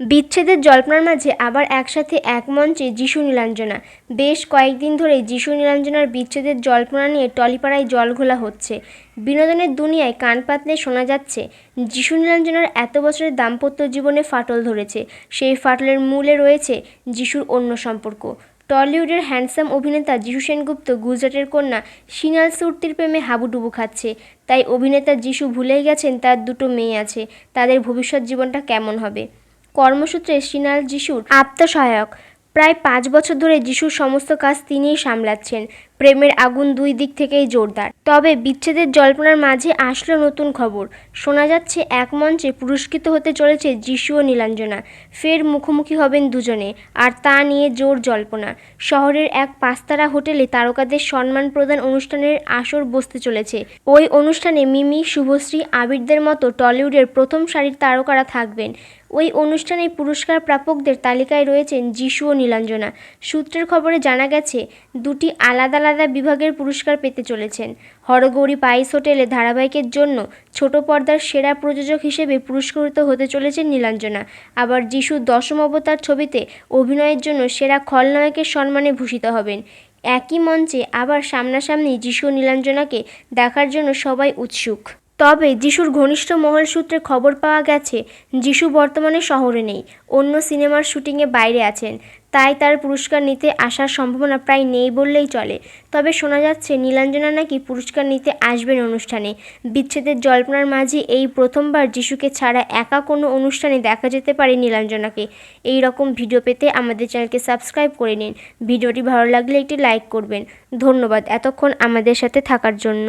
বিচ্ছেদের জল্পনার মাঝে আবার একসাথে এক মঞ্চে যিশু নীলাঞ্জনা। বেশ কয়েকদিন ধরেই যিশু নীলাঞ্জনার বিচ্ছেদের জল্পনা নিয়ে টলিপাড়ায় জলঘোলা হচ্ছে। বিনোদনের দুনিয়ায় কান পাতলে শোনা যাচ্ছে, যিশু নীলাঞ্জনার এত বছরের দাম্পত্য জীবনে ফাটল ধরেছে। সেই ফাটলের মূলে রয়েছে যিশুর অন্য সম্পর্ক। টলিউডের হ্যান্ডসাম অভিনেতা যিশু সেনগুপ্ত গুজরাটের কন্যা সিনাল সুরতির প্রেমে হাবুডুবু খাচ্ছে। তাই অভিনেতা যিশু ভুলেই গেছেন তার দুটো মেয়ে আছে। তাদের ভবিষ্যৎ জীবনটা কেমন হবে? কর্মসূত্রে সিনাল যিশুর আত্মসহায়ক। প্রায় পাঁচ বছর ধরে যিশুর সমস্ত কাজ তিনিই সামলাচ্ছেন। প্রেমের আগুন দুই দিক থেকেই জোরদার। তবে বিচ্ছেদের জল্পনার মাঝে আসলো নতুন খবর। শোনা যাচ্ছে, এক মঞ্চে পুরস্কৃত হতে চলেছে যিশু ও নীলাঞ্জনা। ফের মুখোমুখি হবেন দুজনে, আর তা নিয়ে জোর জল্পনা। শহরের এক পাঁচতারা হোটেলে তারকাদের সম্মান প্রদান অনুষ্ঠানের আসর বসতে চলেছে। ওই অনুষ্ঠানে মিমি, শুভশ্রী, আবিরদের মতো টলিউডের প্রথম সারির তারকারা থাকবেন। ওই অনুষ্ঠানে পুরস্কার প্রাপকদের তালিকায় রয়েছেন যিশু ও নীলাঞ্জনা। সূত্রের খবরে জানা গেছে, দুটি আলাদা আলাদা বিভাগের পুরস্কার পেতে চলেছেন। হরগৌরী পাইস হোটেলে ধারাবাহিকের জন্য ছোট পর্দার সেরা প্রযোজক হিসেবে পুরস্কৃত হতে চলেছেন নীলাঞ্জনা। আবার যিশুর দশম অবতার ছবিতে অভিনয়ের জন্য সেরা খলনায়কের সম্মানে ভূষিত হবেন। একই মঞ্চে আবার সামনাসামনি যিশু নীলাঞ্জনাকে দেখার জন্য সবাই উৎসুক। তবে যিশুর ঘনিষ্ঠ মহল সূত্রে খবর পাওয়া গেছে, যিশু বর্তমানে শহরে নেই, অন্য সিনেমার শুটিংয়ে বাইরে আছেন। তাই তার পুরস্কার নিতে আসার সম্ভাবনা প্রায় নেই বললেই চলে। তবে শোনা যাচ্ছে নীলাঞ্জনা নাকি পুরস্কার নিতে আসবেন অনুষ্ঠানে। বিচ্ছেদের জল্পনার মাঝে এই প্রথমবার যিশুকে ছাড়া একা কোনো অনুষ্ঠানে দেখা যেতে পারে নীলাঞ্জনাকে। এই রকম ভিডিও পেতে আমাদের চ্যানেলকে সাবস্ক্রাইব করে নিন। ভিডিওটি ভালো লাগলে একটি লাইক করবেন। ধন্যবাদ এতক্ষণ আমাদের সাথে থাকার জন্য।